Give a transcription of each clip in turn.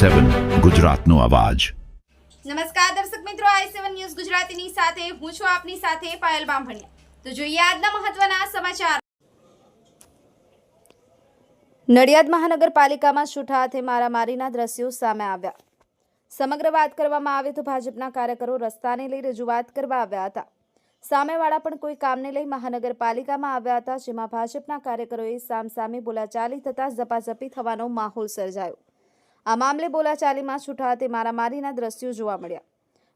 સેવન ગુજરાતનો અવાજ. નમસ્કાર દર્શક મિત્રો, આઈ સેવન ન્યૂઝ ગુજરાતીની સાથે હું છું આપની સાથે પાયલ બામભણિયા. તો જોઈએ આજના મહત્વના સમાચાર. નડિયાદ મહાનગરપાલિકામાં છૂટા હાથે મારામારીના દ્રશ્યો સામે આવ્યા. સમગ્ર વાત કરવામાં આવે તો ભાજપના કાર્યકરો રસ્તાને લઈ રજૂઆત કરવા આવ્યા હતા. સામેવાળા પણ કોઈ કામને લઈ મહાનગરપાલિકામાં આવ્યા હતા, જેમાં ભાજપના કાર્યકરોએ સામસામે બોલાચાલી થતાં ઝપાઝપી થવાનો માહોલ સર્જાયો. આ મામલે બોલાચાલીમાં છૂટાતે મારામારીના દ્રશ્યો જોવા મળ્યા.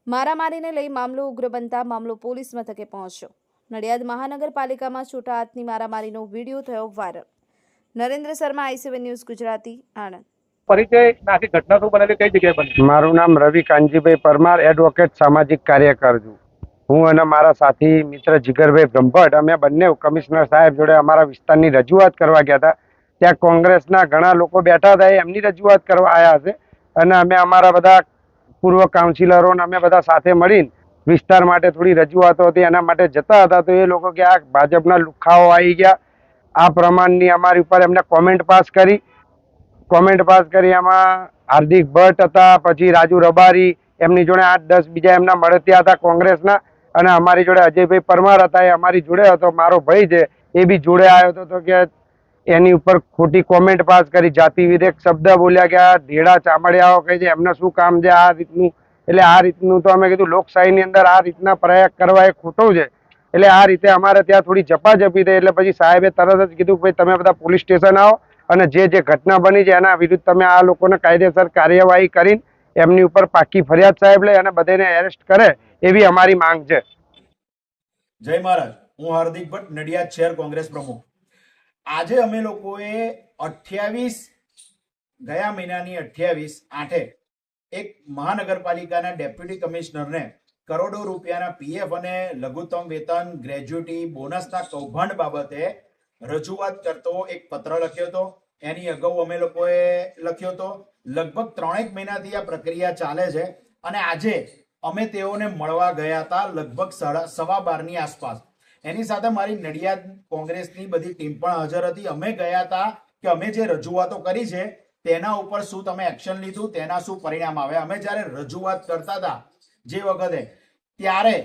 મારામારીને લઈ મામલો ઉગ્ર બનતા મામલો પોલીસ મથકે પહોંચ્યો. નડિયાદ મહાનગરપાલિકામાં છૂટા હાથની મારામારીનો વીડિયો થયો viral. Narendra Sharma I seven news Gujarati Anand. પરિચય ને ઘટના શું બનેલી કઈ જગ્યાએ બની? મારું નામ રવિ કાનજીભાઈ પરમાર એડવોકેટ સામાજિક કાર્યકર છું. હું અને મારા સાથી મિત્ર જીગરભાઈ બ્રહ્મભટ્ટ અમે બંને કમિશનર સાહેબ જોડે અમારા વિસ્તારની રજૂઆત કરવા ગયા હતા. ત્યાં કોંગ્રેસના ઘણા લોકો બેઠા હતા એમની રજૂઆત કરવા આવ્યા છે અને અમે અમારા બધા પૂર્વ કાઉન્સિલરો ને અમે બધા સાથે મળીને વિસ્તાર માટે થોડી રજૂઆતો હતી, એના માટે જતા હતા. તો એ લોકો કે આ ભાજપના લુખાઓ આવી ગયા. આ પ્રમાણની અમારી ઉપર એમને કોમેન્ટ પાસ કરી. કોમેન્ટ પાસ કરી એમાં હાર્દિક ભટ્ટ હતા, પછી રાજુ રબારી, એમની જોડે આઠ દસ બીજા એમના મળતિયા હતા કોંગ્રેસના. અને અમારી જોડે અજયભાઈ પરમાર હતા, એ અમારી જોડે હતો, મારો ભાઈ છે, એ બી જોડે આવ્યો હતો. તો કે એની ઉપર ખોટી કોમેન્ટ પાસ કરી. જાતિ વિધેક શબ્દ બોલ્યા કે આ ધેડા ચામડિયાઓ કહે છે, એમને શું કામ છે આ રીતનું? એટલે આ રીતનું તો અમે કીધું, લોકશાહીની અંદર આ રીતના પ્રયાગ કરવા એ ખોટું છે. એટલે આ રીતે અમારે ત્યાં થોડી ઝપાઝપી થઈ, એટલે પછી સાહેબે તરત જ કીધું, ભાઈ, તમે બધા પોલીસ સ્ટેશન આવો અને જે જે ઘટના બની છે, એના વિરુદ્ધ તમે આ લોકોને કાયદેસર કાર્યવાહી કરીને એમની ઉપર પાકી ફરિયાદ સાહેબ લે અને બધાને એરેસ્ટ કરે, એવી અમારી માંગ છે. જય મહારાજ. હું હાર્દિક ભટ્ટ, નડિયાદ શહેર કોંગ્રેસ પ્રમુખ. આજે અમે લોકોએ અઠ્યાવીસ, ગયા મહિનાની અઠ્યાવીસ, આઠે એક મહાનગરપાલિકાના ડેપ્યુટી કમિશનરને કરોડો રૂપિયાના પીએફ અને લઘુત્તમ વેતન, ગ્રેજ્યુટી, બોનસના કૌભાંડ બાબતે રજૂઆત કરતો એક પત્ર લખ્યો હતો. એની અગાઉ અમે લોકોએ લખ્યો હતો, લગભગ ત્રણેક મહિનાથી આ પ્રક્રિયા ચાલે છે અને આજે અમે તેઓને મળવા ગયા હતા લગભગ સાડા સવા બારની આસપાસ. એની સાથે મારી નડિયાદ કોંગ્રેસની બધી ટીમ પણ હાજર હતી. અમે ગયા હતા કે અમે જે રજૂઆતો કરી છે, તેના ઉપર શું તમે એક્શન લીધું, તેના શું પરિણામ આવે અમે જ્યારે રજૂઆત કરતા હતા જે વખતે, ત્યારે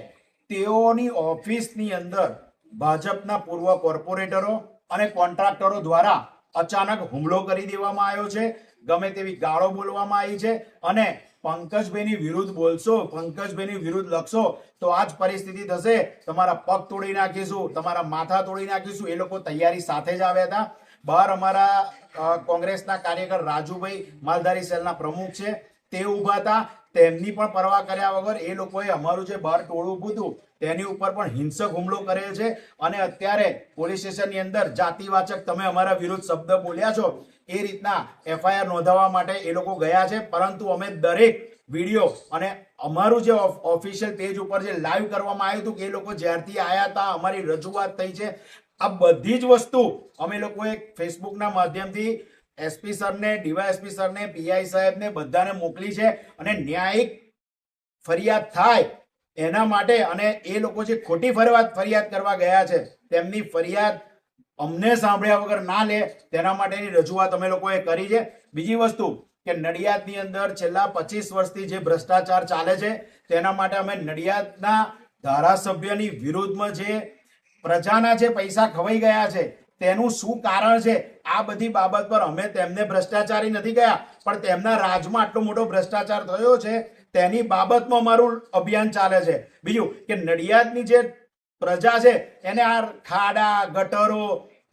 તેઓની ઓફિસની અંદર ભાજપના પૂર્વ કોર્પોરેટરો અને કોન્ટ્રાક્ટરો દ્વારા અચાનક હુમલો કરી દેવામાં આવ્યો છે. ગમે તેવી ગાળો બોલવામાં આવી છે અને પંકજભાઈની વિરુદ્ધ બોલશો પંકજભાઈની વિરુદ્ધ લખશો, તો આ જ પરિસ્થિતિ થશે. તમારા પગ તોડી નાખીશું, તમારા માથા તોડી નાખીશું, એ લોકો તૈયારી સાથે જ આવ્યા હતા. બહાર અમારા કોંગ્રેસના કાર્યકર રાજુભાઈ માલધારી સેલના પ્રમુખ છે. તે ઊભા હતા. તેમની પણ પરવા કર્યા વગર એ લોકોએ અમારું જે બહાર ટોળું ઊભું હતું તેની ઉપર પણ હિંસક હુમલો કરેલ છે. અને અત્યારે પોલીસ સ્ટેશનની અંદર જાતિવાચક તમે અમારા વિરુદ્ધ શબ્દ બોલ્યા છો, એ રીતના એફઆઈઆર નોંધાવવા માટે એ લોકો ગયા છે. પરંતુ અમે દરેક વીડિયો અને અમારું જે ઓફિશિયલ પેજ ઉપર જે લાઈવ કરવામાં આવ્યું હતું કે એ લોકો જ્યારથી આવ્યા હતા, અમારી રજૂઆત થઈ છે. આ બધી જ વસ્તુ અમે લોકોએ ફેસબુકના માધ્યમથી એસપી સરને ડીવાયએસપી સરને પીઆઈ સાહેબને બધાને મોકલી છે અને ન્યાયિક ફરિયાદ થાય એના માટે અને એ લોકો જે ખોટી ફરિયાદ ફરિયાદ કરવા ગયા છે, તેમની ફરિયાદ અમને સાંભળ્યા વગર ના લે, તેના માટેની રજૂઆત અમે લોકોએ કરી છે. બીજી વસ્તુ કે નડિયાદની અંદર છેલ્લા પચીસ વર્ષથી જે ભ્રષ્ટાચાર ચાલે છે, તેના માટે અમે નડિયાદના ધારાસભ્યની વિરુદ્ધમાં જે પ્રજાના જે પૈસા ખવાઈ ગયા છે તેનું શું કારણ છે? આ બધી બાબત પર અમે તેમને ભ્રષ્ટાચારી નથી ગયા, પણ તેમના રાજમાં આટલો મોટો ભ્રષ્ટાચાર થયો છે, તેની બાબતમાં અમારું અભિયાન ચાલે છે. બીજું કે નડિયાદની જે પ્રજા છે, એને આ ખાડા, ગટરો,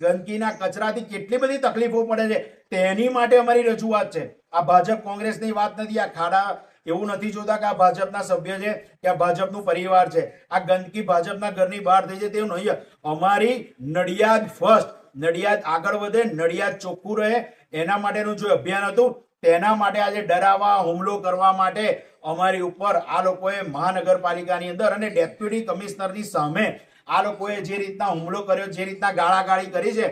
ગંદકીના કચરાથી કેટલી બધી તકલીફો પડે છે, તેની માટે અમારી રજૂઆત છે. આ ભાજપ કોંગ્રેસની વાત નથી, આ ખાડા એવું નથી જોતા કે આ ભાજપના સભ્ય છે, કે આ ભાજપનું પરિવાર છે. આ ગંદકી ભાજપના ઘરની બહાર થઈ છે તેવું નહીં. અમારી નડિયાદ ફર્સ્ટ નડિયાદ આગળ વધે, નડિયાદ ચોખ્ખું રહે. એના માટેનું જે અભિયાન હતું, તેના માટે આજે ડરાવા હુમલો કરવા માટે અમારી ઉપર આ લોકોએ મહાનગરપાલિકાની અંદર અને ડેપ્યુટી કમિશનરની સામે આ લોકોએ જે રીતના હુમલો કર્યો, જે રીતના ગાળાગાળી કરી છે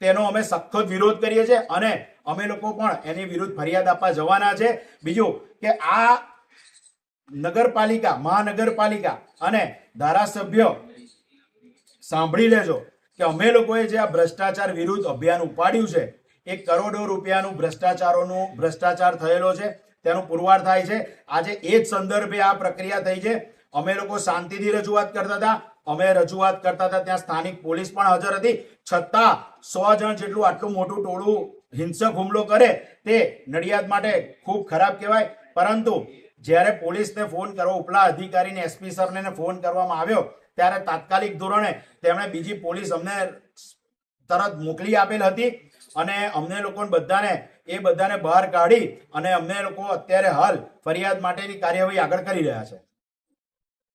તેનો અમે સખત વિરોધ કરીએ છીએ અને અમે લોકો પણ એની વિરુદ્ધ ફરિયાદ આપવા જવાના છે. બીજું કે આ નગરપાલિકા, મહાનગરપાલિકા અને ધારાસભ્ય સાંભળી લેજો કે અમે લોકોએ જે આ ભ્રષ્ટાચાર વિરુદ્ધ અભિયાન ઉપાડ્યું છે, એ કરોડો રૂપિયાનું ભ્રષ્ટાચારોનું ભ્રષ્ટાચાર થયેલો છે, તેનું પુરવાર થાય છે. આજે એ જ સંદર્ભે આ પ્રક્રિયા થઈ છે. અમે લોકો શાંતિથી રજૂઆત કરતા હતા. અમે રજૂઆત કરતા હતા, ત્યાં સ્થાનિક પોલીસ પણ હાજર હતી. છતાં સો જણ જેટલું આટલું મોટું ટોળું હિંસક હુમલો કરે તે નડિયાદ માટે ખૂબ ખરાબ કહેવાય. પરંતુ જ્યારે પોલીસને ફોન કરવો, ઉપલા અધિકારીને, એસપી સરને ફોન કરવામાં આવ્યો, ત્યારે તાત્કાલિક ધોરણે તેમણે બીજી પોલીસ અમને તરત મોકલી આપેલ હતી અને અમને લોકોને બધાને, એ બધાને બહાર કાઢી અને અમને લોકો અત્યારે હાલ ફરિયાદ માટેની કાર્યવાહી આગળ કરી રહ્યા છે.